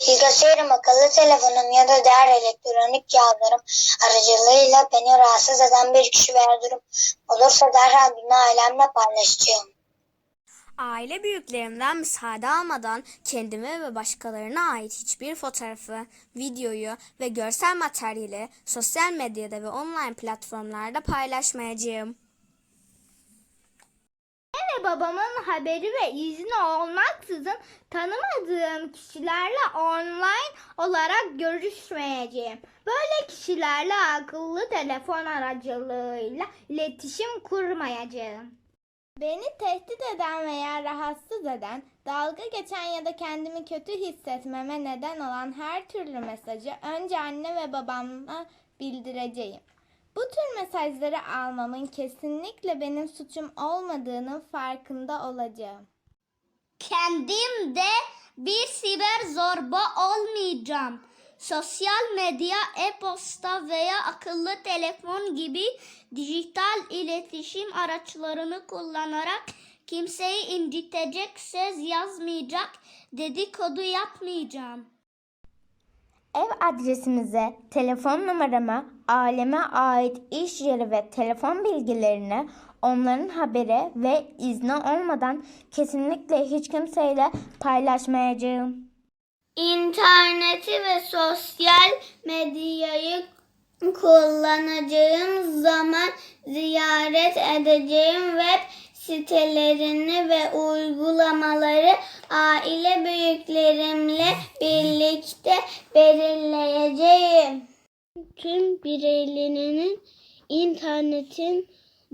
Bilgisayarım, akıllı telefonum ya da diğer elektronik cihazlarım aracılığıyla beni rahatsız eden bir kişi veya durum olursa derhal bunu ailemle paylaşacağım. Aile büyüklerimden müsaade almadan kendime ve başkalarına ait hiçbir fotoğrafı, videoyu ve görsel materyali sosyal medyada ve online platformlarda paylaşmayacağım. Babamın haberi ve izni olmaksızın tanımadığım kişilerle online olarak görüşmeyeceğim. Böyle kişilerle akıllı telefon aracılığıyla iletişim kurmayacağım. Beni tehdit eden veya rahatsız eden, dalga geçen ya da kendimi kötü hissetmeme neden olan her türlü mesajı önce anne ve babama bildireceğim. Bu tür mesajları almamın kesinlikle benim suçum olmadığının farkında olacağım. Kendim de bir siber zorba olmayacağım. Sosyal medya, e-posta veya akıllı telefon gibi dijital iletişim araçlarını kullanarak kimseyi incitecek söz yazmayacak, dedikodu yapmayacağım. Ev adresimize, telefon numarama, aileme ait iş yeri ve telefon bilgilerini onların haberi ve izni olmadan kesinlikle hiç kimseyle paylaşmayacağım. İnterneti ve sosyal medyayı kullanacağım zaman ziyaret edeceğim web sitelerini ve uygulamaları aile büyüklerimle birlikte belirleyeceğim. Tüm bireylerinin internetin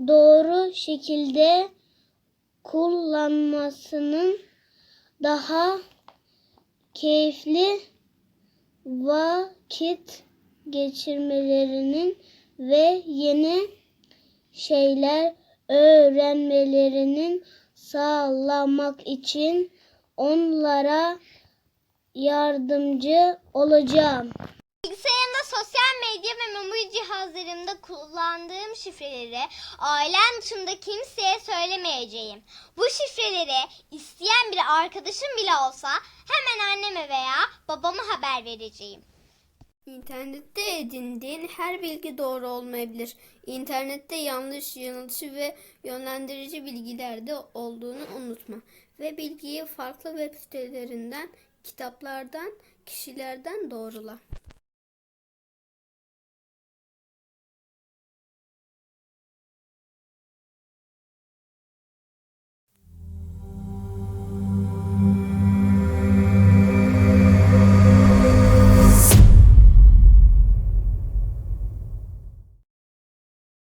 doğru şekilde kullanmasının daha keyifli vakit geçirmelerinin ve yeni şeyler öğrenmelerinin sağlamak için onlara yardımcı olacağım. Bilgisayarımda sosyal medya ve mobil cihazlarımda kullandığım şifreleri ailem dışında kimseye söylemeyeceğim. Bu şifreleri isteyen bir arkadaşım bile olsa hemen anneme veya babama haber vereceğim. İnternette edindiğin her bilgi doğru olmayabilir. İnternette yanlış, yanıltıcı ve yönlendirici bilgiler de olduğunu unutma. Ve bilgiyi farklı web sitelerinden, kitaplardan, kişilerden doğrula.